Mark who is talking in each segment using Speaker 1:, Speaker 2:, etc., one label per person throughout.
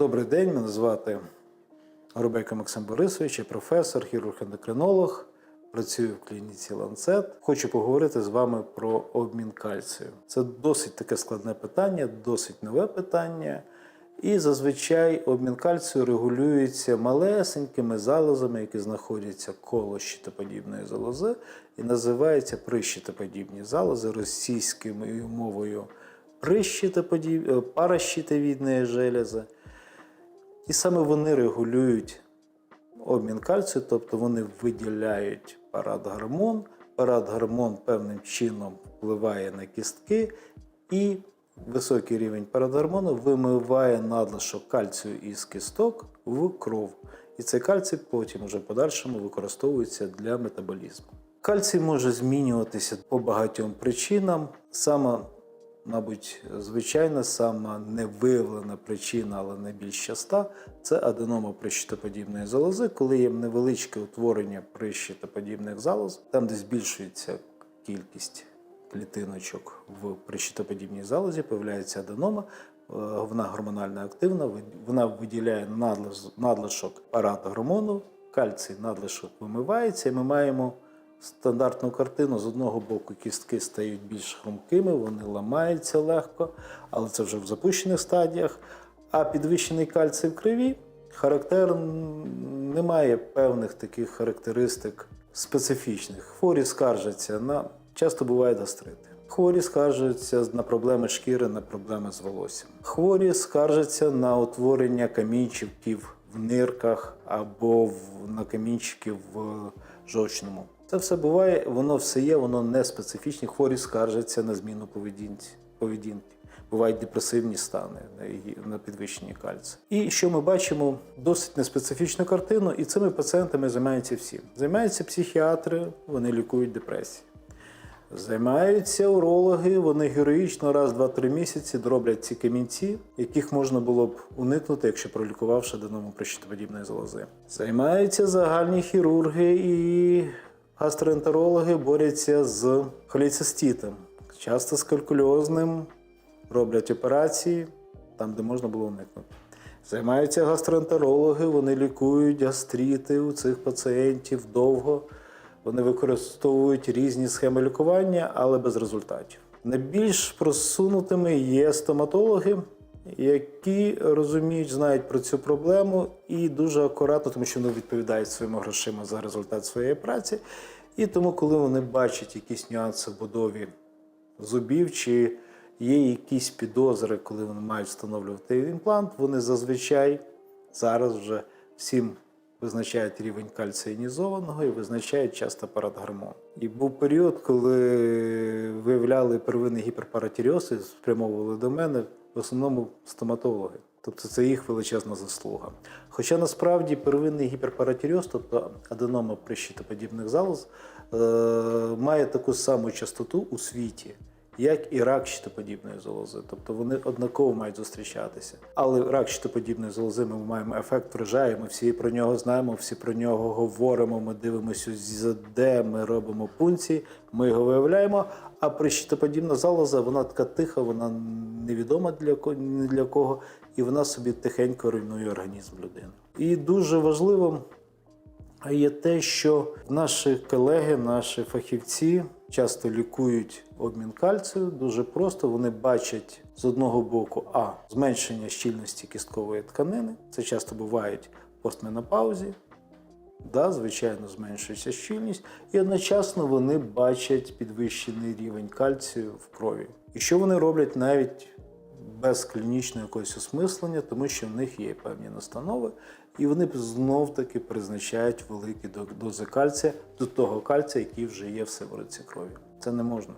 Speaker 1: Добрий день, мене звати Горобейко Максим Борисович, я професор, хірург-ендокринолог. Працюю в клініці Ланцет. Хочу поговорити з вами про обмін кальцію. Це досить таке складне питання, досить нове питання. І зазвичай обмін кальцію регулюється малесенькими залозами, які знаходяться коло щитоподібної залози, і називаються прищитоподібні залози російською мовою прищитоподіб... е, паращитовідної желези. І саме вони регулюють обмін кальцію, тобто вони виділяють парадгормон. Парадгормон певним чином впливає на кістки, і високий рівень парадгормону вимиває надлишок кальцію із кісток в кров. І цей кальцій потім уже в подальшому використовується для метаболізму. Кальцій може змінюватися по багатьом причинам. Саме Мабуть, звичайна, сама невиявлена причина, але найбільш часта це аденома прищитоподібної залози, коли є невеличке утворення прищитоподібних залоз, там, де збільшується кількість клітиночок в прищитоподібній залозі, появляється аденома. е, Вона гормонально активна, вона виділяє надлиш- надлишок паратогормону, кальцій надлишок вимивається, і ми маємо стандартну картину. З одного боку кістки стають більш хрумкими, вони ламаються легко, але це вже в запущених стадіях. А підвищений кальцій в крові характерн немає певних таких характеристик специфічних. Хворі скаржаться на часто бувають гастрити. Хворі скаржаться на проблеми шкіри, на проблеми з волоссям. Хворі скаржаться на утворення камінчиків в нирках або на камінчики в жовчному. Це все буває, воно все є, воно не специфічне. Хворі скаржаться на зміну поведінки. Бувають депресивні стани на підвищенні кальцію. І що ми бачимо? Досить неспецифічну картину, і цими пацієнтами займаються всі. Займаються психіатри, вони лікують депресії. Займаються урологи, вони героїчно раз, два, три місяці дроблять ці камінці, яких можна було б уникнути, якщо пролікувавши аденому прищитоподібної залози. Займаються загальні хірурги і гастроентерологи борються з холециститом, часто з калькульозним, роблять операції там, де можна було уникнути. Займаються гастроентерологи, вони лікують гастрити у цих пацієнтів довго. Вони використовують різні схеми лікування, але без результатів. Найбільш просунутими є стоматологи, які розуміють, знають про цю проблему і дуже акуратно, тому що вони відповідають своїми грошима за результат своєї праці. І тому, коли вони бачать якісь нюанси в будові зубів, чи є якісь підозри, коли вони мають встановлювати імплант, вони зазвичай зараз вже всім визначають рівень кальцію іонізованого і визначають часто парадгормон. І був період, коли виявляли первинний гіперпаратіріоз і спрямовували до мене в основному стоматологи. Тобто це їх величезна заслуга. Хоча насправді первинний гіперпаратіріоз, тобто аденома прищитоподібних залоз, е, має таку саму частоту у світі, як і рак щитоподібної залози. Тобто вони однаково мають зустрічатися. Але рак щитоподібної залози ми маємо ефект врожаю, ми всі про нього знаємо, всі про нього говоримо, ми дивимося, де ми робимо пункції, ми його виявляємо. А прищитоподібна залоза, вона така тиха, вона невідома для ні для кого, і вона собі тихенько руйнує організм людини. І дуже важливо а є те, що наші колеги, наші фахівці часто лікують обмін кальцію дуже просто. Вони бачать з одного боку а зменшення щільності кісткової тканини. Це часто бувають постменопаузі. Да, звичайно, зменшується щільність, і одночасно вони бачать підвищений рівень кальцію в крові. І що вони роблять навіть без клінічного якогось осмислення, тому що в них є певні настанови, і вони знов таки призначають великі дози кальція до того кальція, який вже є в сиворотці крові. Це не можна,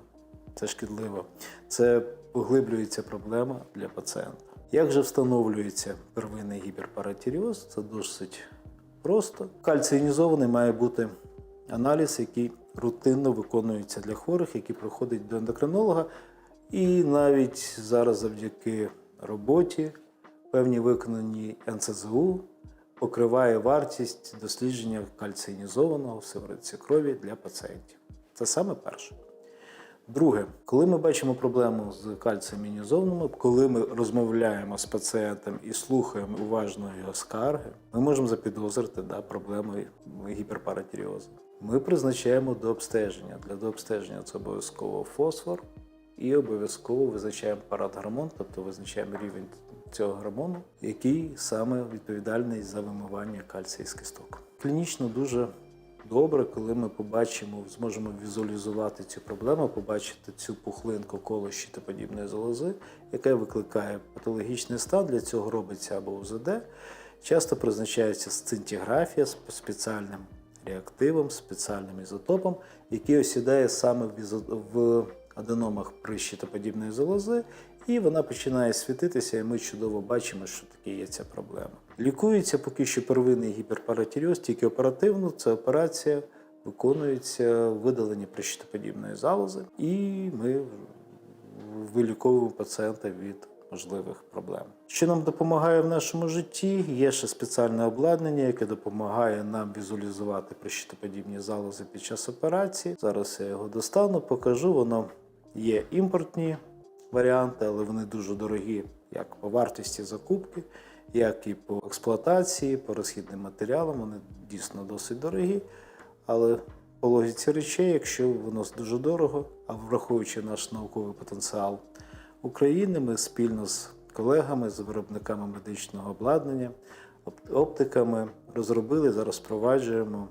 Speaker 1: це шкідливо. Це поглиблюється проблема для пацієнта. Як же встановлюється первинний гіперпаратіріоз? Це досить просто. Кальціонізований має бути аналіз, який рутинно виконується для хворих, які приходять до ендокринолога. І навіть зараз завдяки роботі, певні виконані НЦЗУ, покриває вартість дослідження кальціонізованого в сиворотці крові для пацієнтів. Це саме перше. Друге, коли ми бачимо проблему з кальцієм коли ми розмовляємо з пацієнтом і слухаємо уважно його скарги, ми можемо запідозрити да, проблеми гіперпаратіріозу. Ми призначаємо до обстеження. Для дообстеження це обов'язково фосфор і обов'язково визначаємо парадгормон, тобто визначаємо рівень цього гормону, який саме відповідальний за вимивання кальцію з кісток. Клінічно дуже добре, коли ми побачимо, зможемо візуалізувати цю проблему, побачити цю пухлинку коло щитоподібної залози, яка викликає патологічний стан. Для цього робиться або УЗД. Часто призначається сцинтіграфія з спеціальним реактивом, спеціальним ізотопом, який осідає саме в аденомах при щитоподібної залози, і вона починає світитися, і ми чудово бачимо, що таке є ця проблема. Лікується поки що первинний гіперпаратіріоз, тільки оперативно. Це операція виконується видалення прищитоподібної залози, і ми виліковуємо пацієнта від можливих проблем. Що нам допомагає в нашому житті? Є ще спеціальне обладнання, яке допомагає нам візуалізувати прищитоподібні залози під час операції. Зараз я його достану, покажу. Воно є імпортні варіанти, але вони дуже дорогі як по вартості закупки, як і по експлуатації, по розхідним матеріалам. Вони дійсно досить дорогі. Але по логіці речей, якщо воно дуже дорого, а враховуючи наш науковий потенціал України, ми спільно з колегами, з виробниками медичного обладнання, оп- оптиками розробили, зараз впроваджуємо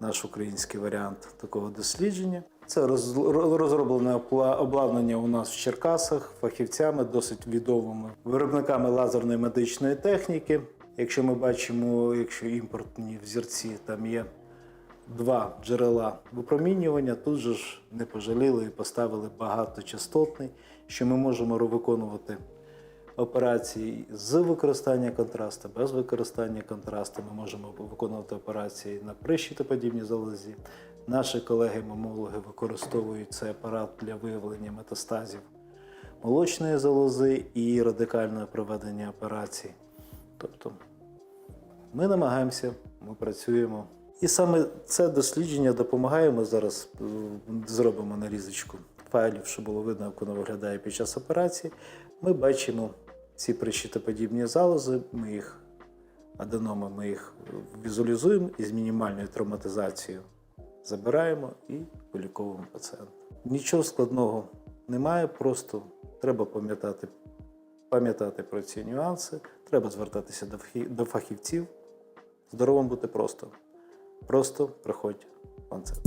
Speaker 1: наш український варіант такого дослідження. Це роз- розроблене обладнання у нас в Черкасах фахівцями, досить відомими виробниками лазерної медичної техніки. Якщо ми бачимо, якщо імпортні взірці там є два джерела випромінювання, тут же ж не пожаліли і поставили багаточастотний, що ми можемо виконувати операції з використання контрасту, без використання контрасту. Ми можемо виконувати операції на прищитоподібній залозі. Наші колеги-мамологи використовують цей апарат для виявлення метастазів молочної залози і радикального проведення операцій. Тобто ми намагаємося, ми працюємо. І саме це дослідження допомагає. Ми зараз е, зробимо нарізочку файлів, щоб було видно, як воно виглядає під час операції. Ми бачимо ці прищитоподібні залози, ми їх аденоми, ми їх візуалізуємо і з мінімальною травматизацією забираємо і виліковуємо пацієнта. Нічого складного немає, просто треба пам'ятати, пам'ятати про ці нюанси, треба звертатися до фахівців. Здоровим бути просто. Просто приходь в ланцет.